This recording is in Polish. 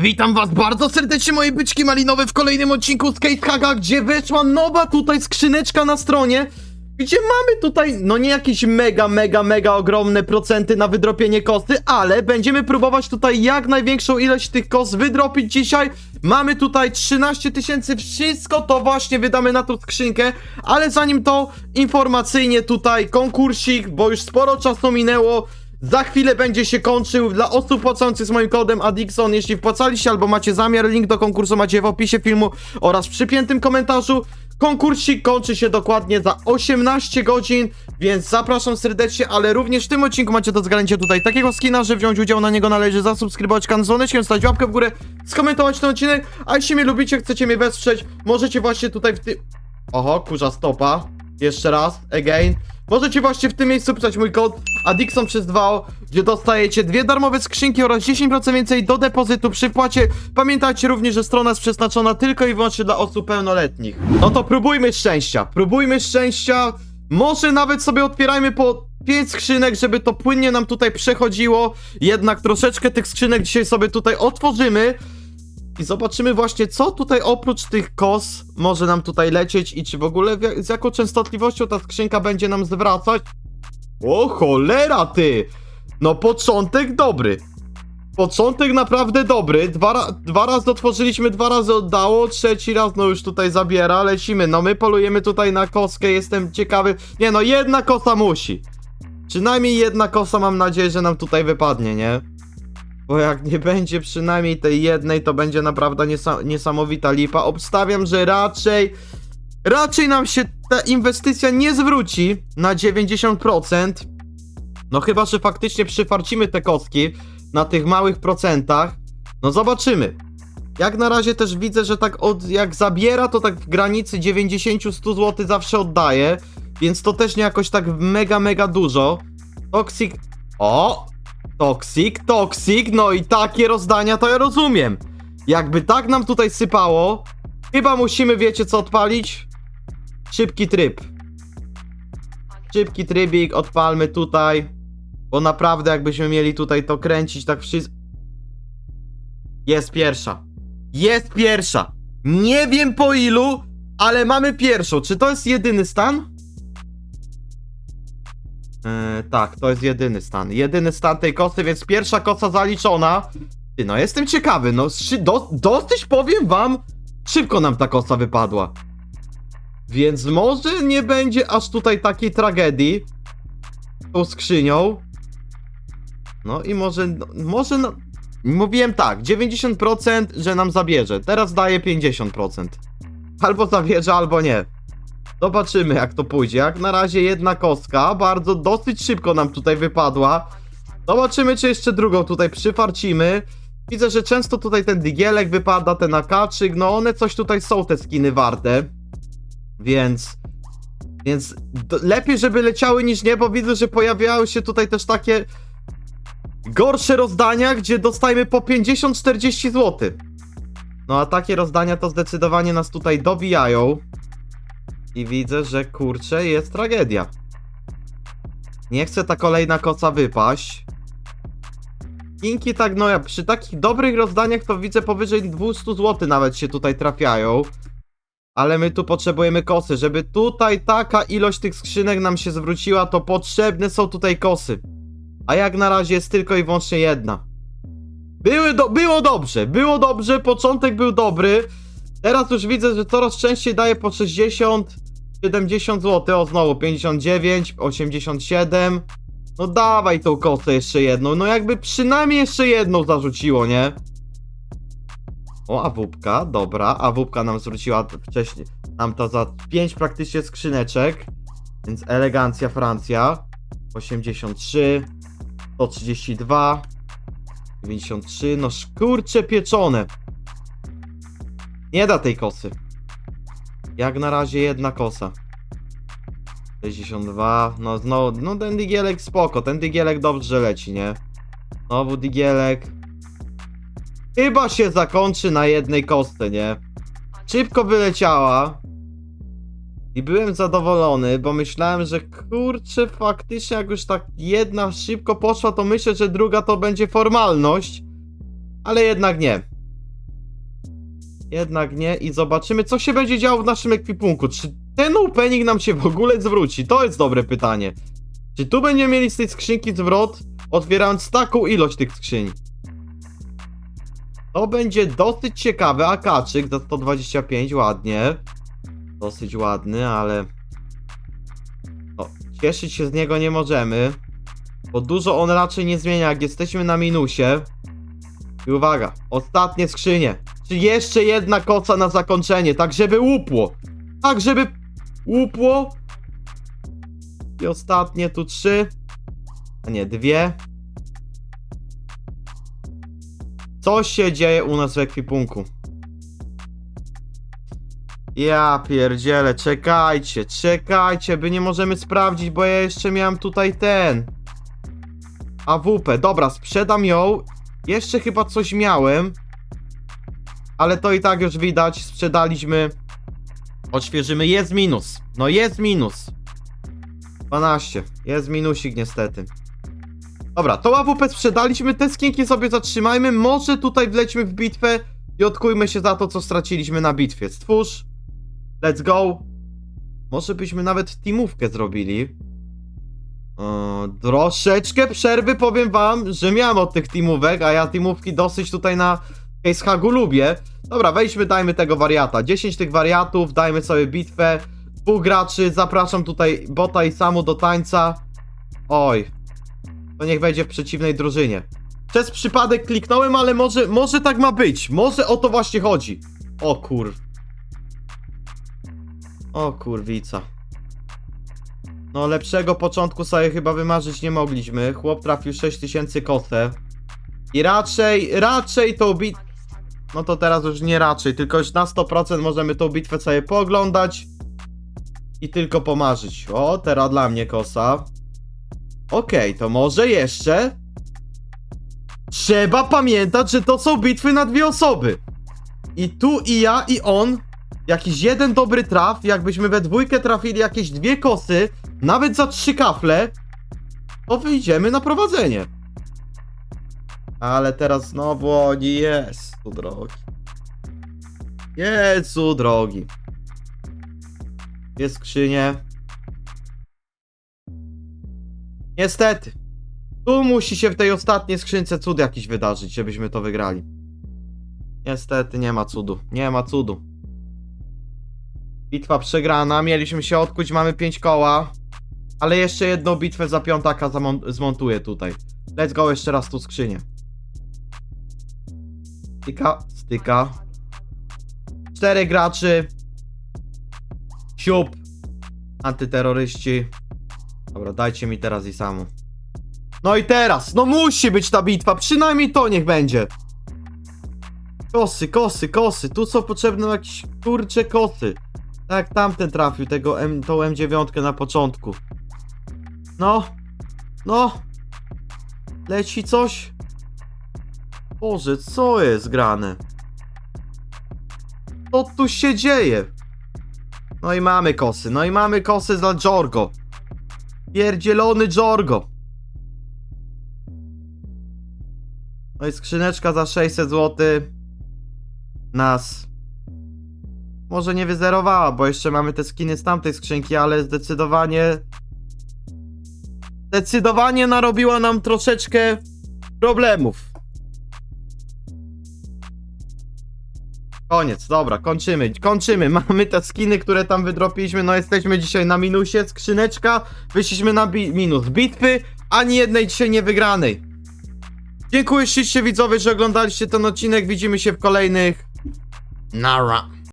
Witam was bardzo serdecznie moje byczki malinowe w kolejnym odcinku z Haga, gdzie weszła nowa tutaj skrzyneczka na stronie, gdzie mamy tutaj, no nie jakieś mega, mega, mega ogromne procenty na wydropienie kosty, ale będziemy próbować tutaj jak największą ilość tych kost wydropić dzisiaj. Mamy tutaj 13 tysięcy, wszystko to właśnie wydamy na tą skrzynkę, ale zanim to informacyjnie tutaj konkursik, bo już sporo czasu minęło, za chwilę będzie się kończył dla osób płacących z moim kodem Adixon. Jeśli wpłacaliście albo macie zamiar, link do konkursu macie w opisie filmu oraz w przypiętym komentarzu. Konkursik kończy się dokładnie za 18 godzin, więc zapraszam serdecznie, ale również w tym odcinku macie do zgarnięcia tutaj takiego skina, że wziąć udział na niego należy zasubskrybować kanał z dzwoneczkiem, stać łapkę w górę, skomentować ten odcinek, a jeśli mnie lubicie, chcecie mnie wesprzeć, możecie właśnie tutaj w tym... Oho, kurza stopa. Jeszcze raz, again. Możecie właśnie w tym miejscu pisać mój kod Adixon przez 2, gdzie dostajecie dwie darmowe skrzynki oraz 10% więcej do depozytu przy wpłacie. Pamiętajcie również, że strona jest przeznaczona tylko i wyłącznie dla osób pełnoletnich. No to próbujmy szczęścia, próbujmy szczęścia. Może nawet sobie otwierajmy po 5 skrzynek, żeby to płynnie nam tutaj przechodziło. Jednak troszeczkę tych skrzynek dzisiaj sobie tutaj otworzymy. I zobaczymy właśnie, co tutaj oprócz tych kos może nam tutaj lecieć i czy w ogóle z jaką częstotliwością ta skrzynka będzie nam zwracać. O cholera ty! No początek dobry. Początek naprawdę dobry. Dwa, dwa razy otworzyliśmy, dwa razy oddało, trzeci raz no już tutaj zabiera, lecimy. No my polujemy tutaj na koskę, jestem ciekawy. Nie no, jedna kosa musi. Przynajmniej jedna kosa mam nadzieję, że nam tutaj wypadnie, nie? Bo jak nie będzie przynajmniej tej jednej, to będzie naprawdę niesa niesamowita lipa. Obstawiam, że raczej. Raczej nam się ta inwestycja nie zwróci na 90%. No chyba, że faktycznie przyfarcimy te kostki na tych małych procentach. No zobaczymy. Jak na razie też widzę, że tak od, jak zabiera, to tak w granicy 90-100 zł zawsze oddaje. Więc to też nie jakoś tak mega, mega dużo. Toxic. O! Toxic, toxic, no i takie rozdania to ja rozumiem. Jakby tak nam tutaj sypało, chyba musimy, wiecie co odpalić? Szybki tryb. Szybki trybik, odpalmy tutaj. Bo naprawdę jakbyśmy mieli tutaj to kręcić tak wszystko... Jest pierwsza. Jest pierwsza. Nie wiem po ilu, ale mamy pierwszą. Czy to jest jedyny stan? Yy, tak, to jest jedyny stan. Jedyny stan tej kosy, więc pierwsza kosa zaliczona. Ty, no jestem ciekawy, no do, dosyć powiem wam, szybko nam ta kosa wypadła. Więc może nie będzie aż tutaj takiej tragedii z tą skrzynią. No i może, no, może no, mówiłem tak, 90% że nam zabierze, teraz daje 50%. Albo zabierze, albo nie. Zobaczymy jak to pójdzie. Jak na razie jedna kostka, bardzo dosyć szybko nam tutaj wypadła. Zobaczymy czy jeszcze drugą tutaj przyfarcimy. Widzę, że często tutaj ten digielek wypada, ten akaczyk, no one coś tutaj są te skiny warte. Więc... Więc lepiej żeby leciały niż nie, bo widzę, że pojawiały się tutaj też takie gorsze rozdania, gdzie dostajemy po 50-40 zł. No a takie rozdania to zdecydowanie nas tutaj dobijają. I widzę, że kurczę, jest tragedia. Nie chce ta kolejna koca wypaść. Kinki tak, no ja przy takich dobrych rozdaniach to widzę powyżej 200 zł nawet się tutaj trafiają. Ale my tu potrzebujemy kosy. Żeby tutaj taka ilość tych skrzynek nam się zwróciła, to potrzebne są tutaj kosy. A jak na razie jest tylko i wyłącznie jedna. Były do, było dobrze, było dobrze, początek był dobry. Teraz już widzę, że coraz częściej daje po 60, 70 zł. O, znowu 59, 87. No dawaj tą kosę jeszcze jedną. No jakby przynajmniej jeszcze jedną zarzuciło, nie? O, awupka, dobra. Awupka nam zwróciła wcześniej. Nam to za 5 praktycznie skrzyneczek. Więc elegancja Francja. 83, 132, 93. No szkurcze pieczone. Nie da tej kosy. Jak na razie jedna kosa. 62, no znowu, no ten digielek spoko, ten digielek dobrze leci, nie? Znowu digielek. Chyba się zakończy na jednej kostce, nie? Szybko wyleciała. I byłem zadowolony, bo myślałem, że kurczę, faktycznie jak już tak jedna szybko poszła, to myślę, że druga to będzie formalność. Ale jednak nie. Jednak nie i zobaczymy, co się będzie działo w naszym ekwipunku. Czy ten opening nam się w ogóle zwróci? To jest dobre pytanie. Czy tu będziemy mieli z tej skrzynki zwrot, otwierając taką ilość tych skrzyń? To będzie dosyć ciekawe. Akaczyk za 125, ładnie. Dosyć ładny, ale... Cieszyć się z niego nie możemy. Bo dużo on raczej nie zmienia, jak jesteśmy na minusie. I uwaga, ostatnie skrzynie. Czy jeszcze jedna koca na zakończenie, tak żeby łupło. Tak żeby łupło. I ostatnie tu trzy. A nie, dwie. Co się dzieje u nas w ekwipunku? Ja pierdzielę, czekajcie, czekajcie, by nie możemy sprawdzić, bo ja jeszcze miałem tutaj ten. AWP, dobra, sprzedam ją. Jeszcze chyba coś miałem. Ale to i tak już widać, sprzedaliśmy. Odświeżymy, jest minus. No jest minus. 12, jest minusik niestety. Dobra, to AWP sprzedaliśmy, te skinki sobie zatrzymajmy. Może tutaj wlećmy w bitwę i odkujmy się za to, co straciliśmy na bitwie. Stwórz. Let's go. Może byśmy nawet teamówkę zrobili. Troszeczkę przerwy powiem wam, że miałem od tych teamówek, a ja teamówki dosyć tutaj na Case Hagu lubię. Dobra, wejdźmy, dajmy tego wariata. 10 tych wariatów, dajmy sobie bitwę. Dwóch graczy, zapraszam tutaj Bota i Samu do tańca. Oj, to niech będzie w przeciwnej drużynie. Przez przypadek kliknąłem, ale może, może tak ma być. Może o to właśnie chodzi. O kur... O kurwica. No lepszego początku sobie chyba wymarzyć nie mogliśmy. Chłop trafił 6000 kosę. I raczej, raczej tą bit... No to teraz już nie raczej, tylko już na 100% możemy tą bitwę sobie pooglądać. I tylko pomarzyć. O, teraz dla mnie kosa. Okej, to może jeszcze. Trzeba pamiętać, że to są bitwy na dwie osoby. I tu i ja i on. Jakiś jeden dobry traf, jakbyśmy we dwójkę trafili jakieś dwie kosy, nawet za trzy kafle, to wyjdziemy na prowadzenie. Ale teraz znowu oni jest tu drogi. Jezu drogi. Jest skrzynie. Niestety. Tu musi się w tej ostatniej skrzynce cud jakiś wydarzyć, żebyśmy to wygrali. Niestety nie ma cudu. Nie ma cudu. Bitwa przegrana, mieliśmy się odkuć, mamy 5 koła. Ale jeszcze jedną bitwę za piątaka zmontuję tutaj. Let's go jeszcze raz tu skrzynię. Styka, styka. Cztery graczy. Siup. Antyterroryści. Dobra, dajcie mi teraz i samu. No i teraz, no musi być ta bitwa, przynajmniej to niech będzie. Kosy, kosy, kosy, tu są potrzebne jakieś kurcze kosy. Tak tamten trafił, tego M, tą M9 na początku. No, no. Leci coś? Boże, co jest grane? Co tu się dzieje? No i mamy kosy, no i mamy kosy za Jorgo. Pierdzielony Jorgo. No i skrzyneczka za 600 zł. Nas. Może nie wyzerowała, bo jeszcze mamy te skiny z tamtej skrzynki, ale zdecydowanie. Zdecydowanie narobiła nam troszeczkę problemów. Koniec, dobra, kończymy, kończymy. Mamy te skiny, które tam wydropiliśmy. No jesteśmy dzisiaj na minusie. Skrzyneczka, wyszliśmy na bi minus bitwy, ani jednej dzisiaj nie wygranej. Dziękuję ślicznie widzowie, że oglądaliście ten odcinek. Widzimy się w kolejnych. Nara.